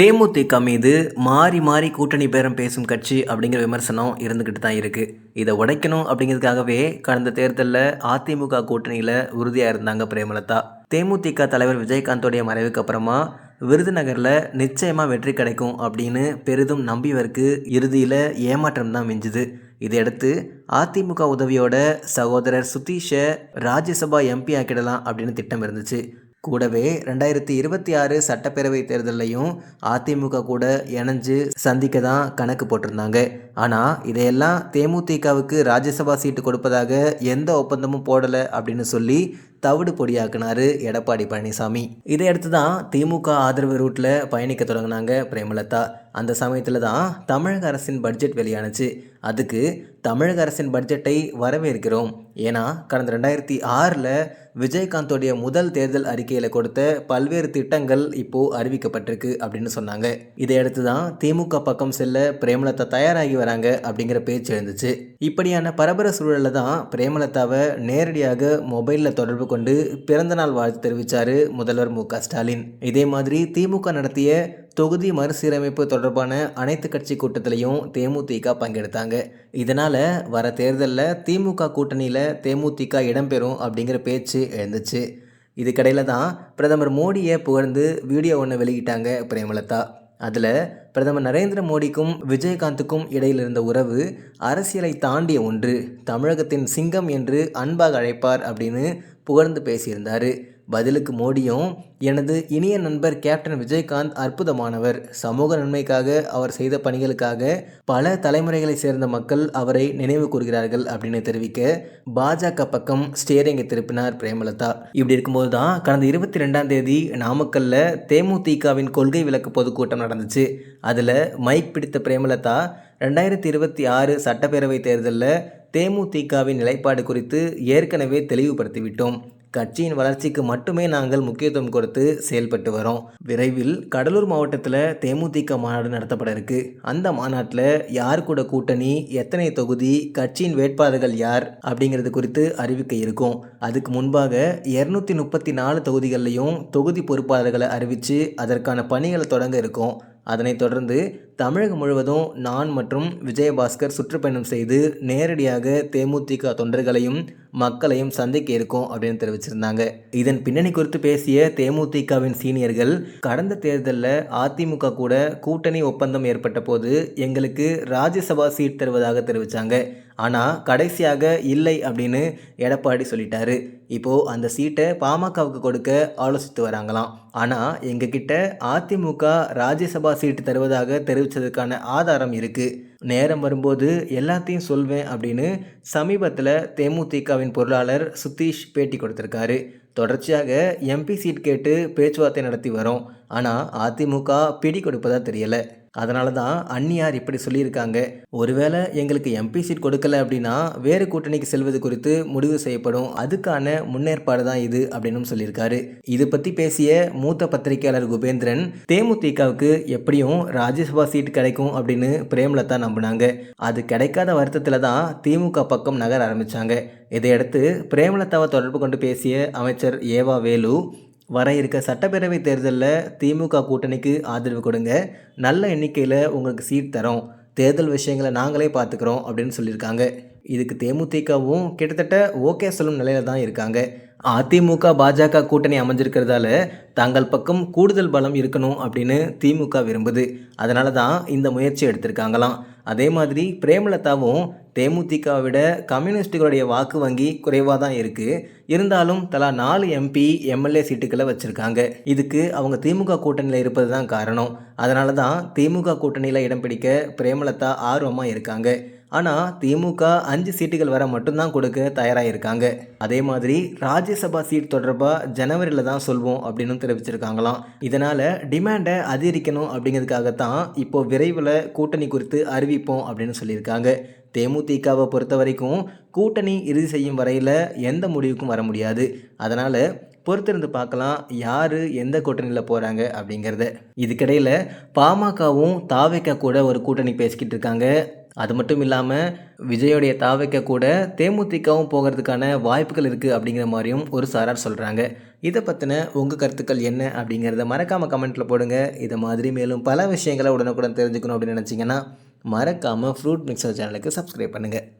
தேமுதிக மீது மாறி மாறி கூட்டணி பேரம் பேசும் கட்சி அப்படிங்கிற விமர்சனம் இருந்துக்கிட்டு தான் இருக்குது இதை உடைக்கணும் அப்படிங்கிறதுக்காகவே கடந்த தேர்தலில் அதிமுக கூட்டணியில் உறுதியாக இருந்தாங்க பிரேமலதா. தேமுதிக தலைவர் விஜயகாந்தோடைய மறைவுக்கு அப்புறமா விருதுநகரில் நிச்சயமாக வெற்றி கிடைக்கும் அப்படின்னு பெரிதும் நம்பியவருக்கு இறுதியில் ஏமாற்றம் தான் மிஞ்சுது. இதையடுத்து அதிமுக உதவியோட சகோதரர் சுதீஷை ராஜ்யசபா எம்பி ஆக்கிடலாம் அப்படின்னு திட்டம் இருந்துச்சு. கூடவே ரெண்டாயிரத்தி இருபத்தி ஆறு சட்டப்பேரவை தேர்தலையும் அதிமுக கூட இணைஞ்சு சந்திக்க தான் கணக்கு போட்டிருந்தாங்க. ஆனால் இதையெல்லாம் தேமுதிகவுக்கு ராஜ்யசபா சீட்டு கொடுப்பதாக எந்த ஒப்பந்தமும் போடலை அப்படின்னு சொல்லி தவிடு பொடியாக்குனாரு எடப்பாடி பழனிசாமி. இதையடுத்து தான் திமுக ஆதரவு ரூட்டில் பயணிக்க தொடங்கினாங்க பிரேமலதா. அந்த சமயத்தில் தான் தமிழக அரசின் பட்ஜெட் வெளியானுச்சு. அதுக்கு தமிழக அரசின் பட்ஜெட்டை வரவேற்கிறோம். ஏன்னா கடந்த ரெண்டாயிரத்தி ஆறில் விஜயகாந்தோடைய முதல் தேர்தல் அறிக்கையில் கொடுத்த பல்வேறு திட்டங்கள் இப்போது அறிவிக்கப்பட்டிருக்கு அப்படின்னு சொன்னாங்க. இதையடுத்து தான் திமுக பக்கம் செல்ல பிரேமலதா தயாராகி வராங்க அப்படிங்கிற பேச்சு எழுந்துச்சு. இப்படியான பரபர சூழலில் தான் பிரேமலதாவை நேரடியாக மொபைலில் தொடர்பு கொண்டு பிறந்தநாள் வாழ்த்து தெரிவித்தார் முதல்வர் மு க ஸ்டாலின். இதே மாதிரி திமுக நடத்திய தொகுதி மறுசீரமைப்பு தொடர்பான அனைத்து கட்சி கூட்டத்திலையும் தேமுதிக பங்கெடுத்தாங்க. இதனால் வர தேர்தலில் திமுக கூட்டணியில் தேமுதிக இடம்பெறும் அப்படிங்கிற பேச்சு எழுந்துச்சு. இதுக்கடையில் தான் பிரதமர் மோடியை புகழ்ந்து வீடியோ ஒன்று வெளியிட்டாங்க பிரேமலதா. அதில் பிரதமர் நரேந்திர மோடிக்கும் விஜயகாந்துக்கும் இடையில் இருந்த உறவு அரசியலை தாண்டிய ஒன்று. தமிழகத்தின் சிங்கம் என்று அன்பாக அழைப்பார் அப்படின்னு புகழ்ந்து பேசியிருந்தார். பதிலுக்கு மோடியும் எனது இனிய நண்பர் கேப்டன் விஜயகாந்த் அற்புதமானவர். சமூக நன்மைக்காக அவர் செய்த பணிகளுக்காக பல தலைமுறைகளை சேர்ந்த மக்கள் அவரை நினைவு கூறுகிறார்கள் அப்படின்னு தெரிவிக்க பாஜக பக்கம் ஸ்டேரிங்கை திருப்பினார் பிரேமலதா. இப்படி இருக்கும்போது தான் கடந்த இருபத்தி ரெண்டாம் தேதி நாமக்கல்ல தேமுதிகவின் கொள்கை விளக்கு பொதுக்கூட்டம் நடந்துச்சு. அதில் மைக் பிடித்த பிரேமலதா ரெண்டாயிரத்தி இருபத்தி ஆறு சட்டப்பேரவை தேர்தலில் தேமுதிகவின் நிலைப்பாடு குறித்து ஏற்கனவே தெளிவுபடுத்திவிட்டோம். கட்சியின் வளர்ச்சிக்கு மட்டுமே நாங்கள் முக்கியத்துவம் கொடுத்து செயல்பட்டு வரோம். விரைவில் கடலூர் மாவட்டத்தில் தேமுதிக மாநாடு நடத்தப்பட இருக்கு. அந்த மாநாட்டில் யார் கூட கூட்டணி எத்தனை தொகுதி கட்சியின் வேட்பாளர்கள் யார் அப்படிங்கிறது குறித்து அறிவிக்க இருக்கும். அதுக்கு முன்பாக இரநூத்தி முப்பத்தி நாலு தொகுதிகள்லையும் தொகுதி பொறுப்பாளர்களை அறிவித்து அதற்கான பணிகளை தொடங்க இருக்கும். அதனைத் தொடர்ந்து தமிழகம் முழுவதும் நான் மற்றும் விஜயபாஸ்கர் சுற்றுப்பயணம் செய்து நேரடியாக தேமுதிக தொண்டர்களையும் மக்களையும் சந்திக்க இருக்கோம் அப்படின்னு தெரிவிச்சிருந்தாங்க. இதன் பின்னணி குறித்து பேசிய தேமுதிகவின் சீனியர்கள் கடந்த தேர்தலில் அதிமுக கூட கூட்டணி ஒப்பந்தம் ஏற்பட்ட போது எங்களுக்கு ராஜ்யசபா சீட் தருவதாக தெரிவித்தாங்க ஆனால் கடைசியாக இல்லை அப்படின்னு எடப்பாடி சொல்லிட்டாரு. இப்போது அந்த சீட்டை பாமகவுக்கு கொடுக்க ஆலோசித்து வராங்களாம். ஆனால் எங்ககிட்ட அதிமுக ராஜ்யசபா சீட்டு தருவதாக தெரிவித்ததுக்கான ஆதாரம் இருக்குது நேரம் வரும்போது எல்லாத்தையும் சொல்வேன் அப்படின்னு சமீபத்தில் தேமுதிகவின் பொருளாளர் சுதீஷ் பேட்டி கொடுத்துருக்காரு. தொடர்ச்சியாக எம்பி சீட் கேட்டு பேச்சுவார்த்தை நடத்தி வரோம். ஆனால் அதிமுக பிடி கொடுப்பதாக தெரியலை. அதனால தான் அன்னியார் இப்படி சொல்லியிருக்காங்க. ஒருவேளை எங்களுக்கு எம்பி சீட் கொடுக்கல அப்படின்னா வேறு கூட்டணிக்கு செல்வது குறித்து முடிவு செய்யப்படும். அதுக்கான முன்னேற்பாடு தான் இது அப்படின்னு சொல்லியிருக்காரு. இது பற்றி பேசிய மூத்த பத்திரிகையாளர் குபேந்திரன் தேமுதிகவுக்கு எப்படியும் ராஜ்யசபா சீட் கிடைக்கும் அப்படின்னு பிரேமலதா நம்பினாங்க. அது கிடைக்காத வருத்தத்தில் தான் திமுக பக்கம் நகர ஆரம்பித்தாங்க இதையடுத்து பிரேமலதாவை தொடர்பு கொண்டு பேசிய அமைச்சர் ஏவா வேலு வர இருக்க சட்டப்பேரவை தேர்தலில் திமுக கூட்டணிக்கு ஆதரவு கொடுங்க. நல்ல எண்ணிக்கையில் உங்களுக்கு சீட் தரோம். தேர்தல் விஷயங்களை நாங்களே பார்த்துக்குறோம் அப்படின்னு சொல்லியிருக்காங்க. இதுக்கு தேமுதிகவும் கிட்டத்தட்ட ஓகே சொல்லும் நிலையில தான் இருக்காங்க. அதிமுக பாஜக கூட்டணி அமைஞ்சிருக்கிறதால தங்கள் பக்கம் கூடுதல் பலம் இருக்கணும் அப்படின்னு திமுக விரும்புது. அதனால தான் இந்த முயற்சி எடுத்திருக்காங்களாம். அதே மாதிரி பிரேமலதாவும் தேமுதிகவை விட கம்யூனிஸ்டுகளுடைய வாக்கு வங்கி குறைவாக தான் இருக்குது இருந்தாலும் தலா நாலு எம்பி எம்எல்ஏ சீட்டுக்களை வச்சுருக்காங்க. இதுக்கு அவங்க திமுக கூட்டணியில் இருப்பது தான் காரணம். அதனால தான் திமுக கூட்டணியில் இடம் பிடிக்க பிரேமலதா ஆர்வமாக இருக்காங்க. ஆனால் திமுக அஞ்சு சீட்டுகள் வர மட்டும்தான் கொடுக்க தயாராக இருக்காங்க அதே மாதிரி ராஜ்யசபா சீட் தொடர்பாக ஜனவரியில் தான் சொல்வோம் அப்படின்னு தெரிவிச்சிருக்காங்களாம். இதனால் டிமாண்டை அதிகரிக்கணும் அப்படிங்கிறதுக்காகத்தான் இப்போ விரைவில் கூட்டணி குறித்து அறிவிப்போம் அப்படின்னு சொல்லியிருக்காங்க. தேமுதிகவை பொறுத்த வரைக்கும் கூட்டணி இறுதி செய்யும் வரையில் எந்த முடிவுக்கும் வர முடியாது. அதனால் பொறுத்திருந்து பார்க்கலாம் யார் எந்த கூட்டணியில் போகிறாங்க அப்படிங்கிறத. இதுக்கிடையில் பாமகவும் தாவேக்கா கூட ஒரு கூட்டணி பேசிக்கிட்டு இருக்காங்க. அது மட்டும் இல்லாமல் விஜயோடைய தாவைக்க கூட தேமுதிகவும் போகிறதுக்கான வாய்ப்புகள் இருக்குது அப்படிங்கிற மாதிரியும் ஒரு சாரார் சொல்கிறாங்க இதை பற்றின உங்கள் கருத்துக்கள் என்ன அப்படிங்கிறத மறக்காமல் கமெண்ட்டில் போடுங்க. இதை மாதிரி மேலும் பல விஷயங்களை உடனுக்குடன் தெரிஞ்சுக்கணும் அப்படின்னு நினச்சிங்கன்னா மறக்காமல் ஃப்ரூட் மிக்சர் சேனலுக்கு சப்ஸ்கிரைப் பண்ணுங்கள்